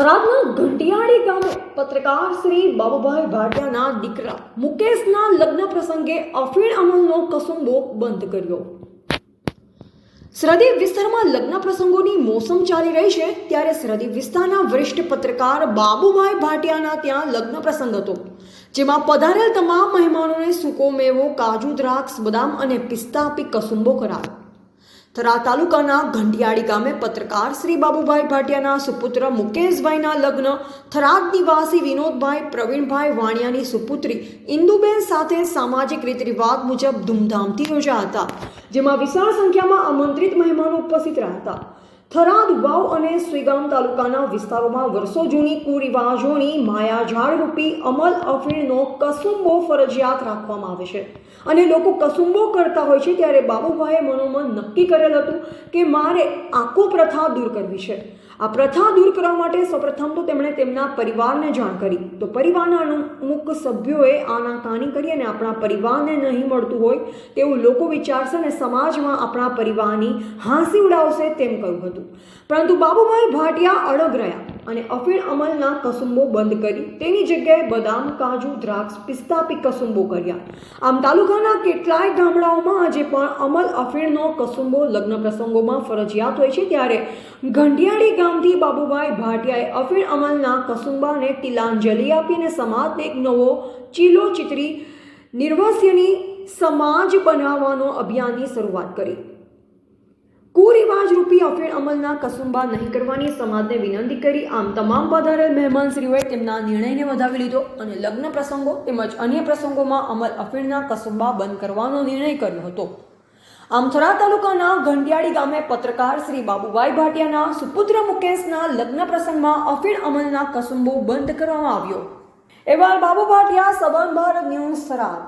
થરાદના ઘંટિયાળી ગામે પત્રકાર શ્રી બાબુભાઈ ભાટિયાના દીકરા મુકેશના લગ્ન પ્રસંગે અફીણ અમલનો કસુંબો બંધ કર્યો. સરહદી વિસ્તારમાં લગ્ન પ્રસંગોની મોસમ ચાલી રહી છે, ત્યારે સરહદી વિસ્તારના વરિષ્ઠ પત્રકાર બાબુભાઈ ભાટિયાના ત્યાં લગ્ન પ્રસંગ હતો, જેમાં પધારેલ તમામ મહેમાનોને સૂકો મેવો, કાજુ દ્રાક્ષ, બદામ અને પિસ્તા આપી કસુંબો કરાયો. થરા તાલુકાના ઘંટિયાળી ગામે પત્રકાર શ્રી બાબુભાઈ ભાટિયાના સુપુત્ર મુકેશભાઈના લગ્ન, થરાદ નિવાસી વિનોદભાઈ, પ્રવીણભાઈ વાણિયાની સુપુત્રી ઇન્દુબેન સાથે સામાજિક રીત રિવાજ મુજબ ધૂમધામથી યોજાયા હતા, જેમાં વિશાળ સંખ્યામાં આમંત્રિત મહેમાનો ઉપસ્થિત રહ્યા હતા. થરાદ વાવ અને સુઈગામ તાલુકાના વિસ્તારોમાં વર્ષો જૂની કુરિવાજોની માયાજાળ રૂપી અમલ અફીણનો કસુંબો ફરજિયાત રાખવામાં આવે છે. અને લોકો કસુંબો કરતા હોય છે ત્યારે બાબુભાઈએ મનોમન નક્કી કરેલ હતું કે મારે આખો પ્રથા દૂર કરવી છે. આ પ્રથા દૂર કરવા માટે સૌપ્રથમ તો તેમણે તેમના પરિવારને જાણ કરી. તો પરિવારના અમુક સભ્યોએ આનાકાની કરી અને આપણા પરિવારને નહીં મળતું હોય તેવું લોકો વિચારશે અને સમાજમાં આપણા પરિવારની હાંસી ઉડાવશે તેમ કહ્યું હતું. પરંતુ બાબુભાઈ ભાટિયા અડગ રહ્યા અને અફીણ અમલના કસુંબો બંધ કરી તેની જગ્યાએ બદામ, કાજુ, દ્રાક્ષ, પિસ્તા પી કસુંબો કર્યા. આમ તાલુકાના કેટલાય ગામડાઓમાં આજે પણ અમલ, અફીણનો કસુંબો લગ્ન પ્રસંગોમાં ફરજિયાત હોય છે ત્યારે ઘંટિયાળી ગામથી બાબુભાઈ ભાટિયાએ અફીણ અમલના કસુંબાને તિલાંજલિ આપીને સમાજને એક નવો ચીલો ચિત્રી નિર્વસ્યની સમાજ બનાવવાનો અભિયાનની શરૂઆત કરી. કુરિવાજ રૂપી અફીણ અમલના કસુંબા નહીં કરવાની, સમાજને વિનંતી કરી આમ તમામ પધારેલ મહેમાનશ્રીઓએ તેમના નિર્ણયને વધાવી લીધો અને લગ્ન પ્રસંગો તેમજ અન્ય પ્રસંગોમાં અમલ અફીણના કસુંબા બંધ કરવાનો નિર્ણય કર્યો હતો. આમથરા તાલુકાના ઘંટિયાળી ગામે પત્રકાર શ્રી બાબુભાઈ ભાટિયાના સુપુત્ર મુકેશના લગ્ન પ્રસંગમાં અફીણ અમલના કસુંબો બંધ કરવામાં આવ્યો. એવા બાબુ ભાટિયા સબન ભારત ન્યૂઝ થરાદ